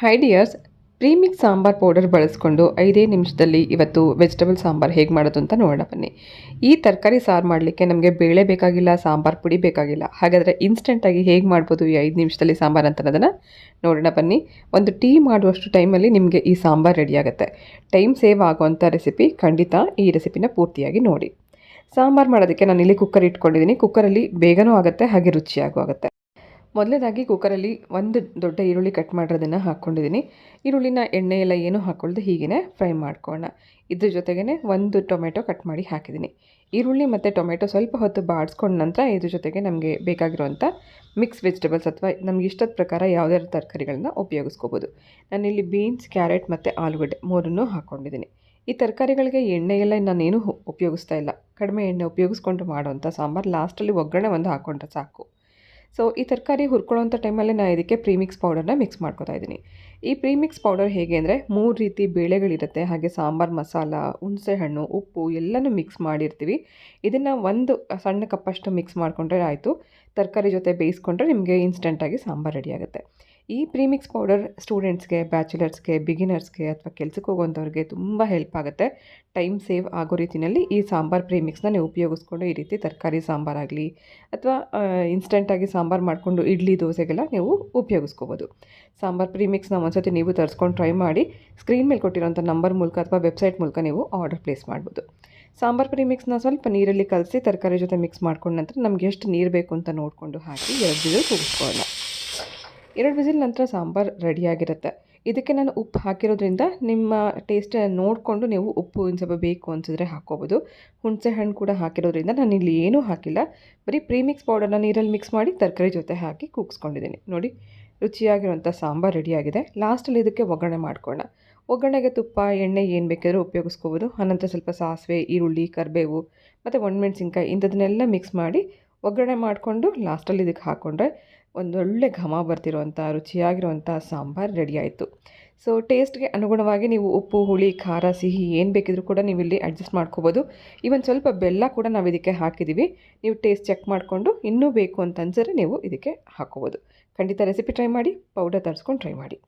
Hi dears premix sambar powder ಬಳಸ್ಕೊಂಡು ಐದೇ ನಿಮಿಷದಲ್ಲಿ ಇವತ್ತು ವೆಜಿಟಬಲ್ ಸಾಂಬಾರ್ ಹೇಗೆ ಮಾಡೋದು ಅಂತ ನೋಡೋಣ ಬನ್ನಿ. ಈ ತರಕಾರಿ ಸಾರು ಮಾಡಲಿಕ್ಕೆ ನಮಗೆ ಬೇಳೆ ಬೇಕಾಗಿಲ್ಲ, ಸಾಂಬಾರ್ ಪುಡಿ ಬೇಕಾಗಿಲ್ಲ. ಹಾಗಾದರೆ ಇನ್ಸ್ಟೆಂಟಾಗಿ ಹೇಗೆ ಮಾಡ್ಬೋದು ಈ ಐದು ನಿಮಿಷದಲ್ಲಿ ಸಾಂಬಾರ್ ಅಂತ ಅನ್ನೋದನ್ನು ನೋಡೋಣ ಬನ್ನಿ. ಒಂದು ಟೀ ಮಾಡುವಷ್ಟು ಟೈಮಲ್ಲಿ ನಿಮಗೆ ಈ ಸಾಂಬಾರ್ ರೆಡಿಯಾಗುತ್ತೆ ಟೈಮ್ ಸೇವ್ ಆಗುವಂಥ ರೆಸಿಪಿ ಖಂಡಿತ ಈ ರೆಸಿಪಿನ ಪೂರ್ತಿಯಾಗಿ ನೋಡಿ. ಸಾಂಬಾರು ಮಾಡೋದಕ್ಕೆ ನಾನು ಇಲ್ಲಿ ಕುಕ್ಕರ್ ಇಟ್ಕೊಂಡಿದ್ದೀನಿ ಕುಕ್ಕರಲ್ಲಿ ಬೇಗನೂ ಆಗುತ್ತೆ, ಹಾಗೆ ರುಚಿಯಾಗೂ ಆಗುತ್ತೆ. ಮೊದಲನೇದಾಗಿ ಕುಕ್ಕರಲ್ಲಿ ಒಂದು ದೊಡ್ಡ ಈರುಳ್ಳಿ ಕಟ್ ಮಾಡಿರೋದನ್ನು ಹಾಕ್ಕೊಂಡಿದ್ದೀನಿ. ಈರುಳ್ಳಿನ ಎಣ್ಣೆ ಎಲ್ಲ ಏನೂ ಹಾಕ್ಕೊಳ್ದೆ ಹೀಗೇ ಫ್ರೈ ಮಾಡ್ಕೊಳ್ಳೋಣ. ಇದ್ರ ಜೊತೆಗೇ ಒಂದು ಟೊಮೆಟೊ ಕಟ್ ಮಾಡಿ ಹಾಕಿದ್ದೀನಿ. ಈರುಳ್ಳಿ ಮತ್ತು ಟೊಮೆಟೊ ಸ್ವಲ್ಪ ಹೊತ್ತು ಬಾಡಿಸ್ಕೊಂಡ ನಂತರ ಇದ್ರ ಜೊತೆಗೆ ನಮಗೆ ಬೇಕಾಗಿರುವಂಥ ಮಿಕ್ಸ್ ವೆಜಿಟೇಬಲ್ಸ್ ಅಥವಾ ನಮ್ಗೆ ಇಷ್ಟದ ಪ್ರಕಾರ ಯಾವುದೇ ತರಕಾರಿಗಳನ್ನ ಉಪಯೋಗಿಸ್ಕೋಬೋದು. ನಾನಿಲ್ಲಿ ಬೀನ್ಸ್, ಕ್ಯಾರೆಟ್ ಮತ್ತು ಆಲೂಗಡ್ಡೆ ಮೂರನ್ನೂ ಹಾಕ್ಕೊಂಡಿದ್ದೀನಿ. ಈ ತರಕಾರಿಗಳಿಗೆ ಎಣ್ಣೆ ಎಲ್ಲ ನಾನೇನು ಉಪಯೋಗಿಸ್ತಾ ಇಲ್ಲ. ಕಡಿಮೆ ಎಣ್ಣೆ ಉಪಯೋಗಿಸ್ಕೊಂಡು ಮಾಡುವಂಥ ಸಾಂಬಾರು ಲಾಸ್ಟಲ್ಲಿ ಒಗ್ಗರಣೆ ಒಂದು ಹಾಕ್ಕೊಂಡ್ರೆ ಸಾಕು. ಸೊ ಈ ತರಕಾರಿ ಹುರ್ಕೊಳ್ಳೋಂಥ ಟೈಮಲ್ಲಿ ನಾನು ಇದಕ್ಕೆ ಪ್ರೀಮಿಕ್ಸ್ ಪೌಡರ್ನ ಮಿಕ್ಸ್ ಮಾಡ್ಕೊತಾ ಇದ್ದೀನಿ. ಈ ಪ್ರೀಮಿಕ್ಸ್ ಪೌಡರ್ ಹೇಗೆ ಅಂದರೆ ಮೂರು ರೀತಿ ಬೇಳೆಗಳಿರುತ್ತೆ. ಹಾಗೆ ಸಾಂಬಾರು, ಮಸಾಲ ಹುಣಸೆಹಣ್ಣು ಉಪ್ಪು ಎಲ್ಲನೂ ಮಿಕ್ಸ್ ಮಾಡಿರ್ತೀವಿ. ಇದನ್ನು ಒಂದು ಸಣ್ಣ ಕಪ್ಪಷ್ಟು ಮಿಕ್ಸ್ ಮಾಡಿಕೊಂಡ್ರೆ ಆಯಿತು. ತರಕಾರಿ ಜೊತೆ ಬೇಯಿಸ್ಕೊಂಡ್ರೆ ನಿಮಗೆ ಇನ್ಸ್ಟೆಂಟಾಗಿ ಸಾಂಬಾರು ರೆಡಿ ಆಗುತ್ತೆ. ಈ ಪ್ರೀಮಿಕ್ಸ್ ಪೌಡರ್ ಸ್ಟೂಡೆಂಟ್ಸ್ಗೆ, ಬ್ಯಾಚುಲರ್ಸ್ಗೆ, ಬಿಗಿನರ್ಸ್ಗೆ ಅಥವಾ ಕೆಲಸಕ್ಕೆ ಹೋಗೋಂಥವ್ರಿಗೆ ತುಂಬ ಹೆಲ್ಪ್ ಆಗುತ್ತೆ. ಟೈಮ್ ಸೇವ್ ಆಗೋ ರೀತಿಯಲ್ಲಿ ಈ ಸಾಂಬಾರು ಪ್ರೀಮಿಕ್ಸ್ನ ನೀವು ಉಪಯೋಗಿಸ್ಕೊಂಡು ಈ ರೀತಿ ತರಕಾರಿ ಸಾಂಬಾರಾಗಲಿ ಅಥವಾ ಇನ್ಸ್ಟೆಂಟಾಗಿ ಸಾಂಬಾರು ಮಾಡಿಕೊಂಡು ಇಡ್ಲಿ, ದೋಸೆಗೆಲ್ಲ ನೀವು ಉಪಯೋಗಿಸ್ಕೋಬೋದು. ಸಾಂಬಾರು ಪ್ರೀಮಿಕ್ಸ್ನ ಒಂದ್ಸತಿ ನೀವು ತರಿಸ್ಕೊಂಡು ಟ್ರೈ ಮಾಡಿ, ಸ್ಕ್ರೀನ್ ಮೇಲೆ ಕೊಟ್ಟಿರೋಂಥ ನಂಬರ್ ಮೂಲಕ ಅಥವಾ ವೆಬ್ಸೈಟ್ ಮೂಲಕ ನೀವು ಆರ್ಡರ್ ಪ್ಲೇಸ್ ಮಾಡ್ಬೋದು. ಸಾಂಬಾರು ಪ್ರೀಮಿಕ್ಸ್ನ ಸ್ವಲ್ಪ ನೀರಲ್ಲಿ ಕಲಸಿ ತರಕಾರಿ ಜೊತೆ ಮಿಕ್ಸ್ ಮಾಡ್ಕೊಂಡ ನಂತರ ನಮ್ಗೆ ಎಷ್ಟು ನೀರು ಬೇಕು ಅಂತ ನೋಡಿಕೊಂಡು ಹಾಕಿ ಎರಡು ದಿನ ಕೂಗಿಸ್ಕೊಳ್ಳೋಣ ಎರಡು ವಿಸಿಲ್ ನಂತರ ಸಾಂಬಾರು ರೆಡಿಯಾಗಿರುತ್ತೆ. ಇದಕ್ಕೆ ನಾನು ಉಪ್ಪು ಹಾಕಿರೋದ್ರಿಂದ ನಿಮ್ಮ ಟೇಸ್ಟ್ ನೋಡಿಕೊಂಡು ನೀವು ಉಪ್ಪು ಒಂದು ಸ್ವಲ್ಪ ಬೇಕು ಅನಿಸಿದ್ರೆ ಹಾಕ್ಕೋಬೋದು. ಹುಣಸೆ ಹಣ್ಣು ಕೂಡ ಹಾಕಿರೋದ್ರಿಂದ ನಾನು ಇಲ್ಲಿ ಏನೂ ಹಾಕಿಲ್ಲ. ಬರೀ ಪ್ರೀಮಿಕ್ಸ್ ಪೌಡರ್ನ ನೀರಲ್ಲಿ ಮಿಕ್ಸ್ ಮಾಡಿ ತರಕಾರಿ ಜೊತೆ ಹಾಕಿ ಕೂಗಿಸ್ಕೊಂಡಿದ್ದೀನಿ. ನೋಡಿ, ರುಚಿಯಾಗಿರುವಂಥ ಸಾಂಬಾರು ರೆಡಿಯಾಗಿದೆ. ಲಾಸ್ಟಲ್ಲಿ ಇದಕ್ಕೆ ಒಗ್ಗರಣೆ ಮಾಡ್ಕೊಳ್ಳೋಣ. ಒಗ್ಗರಣೆಗೆ ತುಪ್ಪ, ಎಣ್ಣೆ ಏನು ಬೇಕಾದರೂ ಉಪಯೋಗಿಸ್ಕೋಬೋದು. ಆನಂತರ ಸ್ವಲ್ಪ ಸಾಸಿವೆ, ಈರುಳ್ಳಿ, ಕರಿಬೇವು ಮತ್ತು ಒಣಮೆಣಸಿನ್ಕಾಯಿ ಇಂಥದನ್ನೆಲ್ಲ ಮಿಕ್ಸ್ ಮಾಡಿ ಒಗ್ಗರಣೆ ಮಾಡಿಕೊಂಡು ಲಾಸ್ಟಲ್ಲಿ ಇದಕ್ಕೆ ಹಾಕ್ಕೊಂಡ್ರೆ ಒಂದೊಳ್ಳೆ ಘಮ ಬರ್ತಿರುವಂಥ ರುಚಿಯಾಗಿರುವಂಥ ಸಾಂಬಾರು ರೆಡಿ ಆಯಿತು. ಸೊ ಟೇಸ್ಟ್ಗೆ ಅನುಗುಣವಾಗಿ ನೀವು ಉಪ್ಪು, ಹುಳಿ, ಖಾರ, ಸಿಹಿ ಏನು ಬೇಕಿದ್ರೂ ಕೂಡ ನೀವು ಇಲ್ಲಿ ಅಡ್ಜಸ್ಟ್ ಮಾಡ್ಕೋಬೋದು. ಇವನ್ ಸ್ವಲ್ಪ ಬೆಲ್ಲ ಕೂಡ ನಾವು ಇದಕ್ಕೆ ಹಾಕಿದ್ದೀವಿ ನೀವು ಟೇಸ್ಟ್ ಚೆಕ್ ಮಾಡಿಕೊಂಡು ಇನ್ನೂ ಬೇಕು ಅಂತ ಅನ್ಸಿದ್ರೆ ನೀವು ಇದಕ್ಕೆ ಹಾಕೋಬೋದು. ಖಂಡಿತ ರೆಸಿಪಿ ಟ್ರೈ ಮಾಡಿ ಪೌಡರ್ ತರಿಸ್ಕೊಂಡು ಟ್ರೈ ಮಾಡಿ.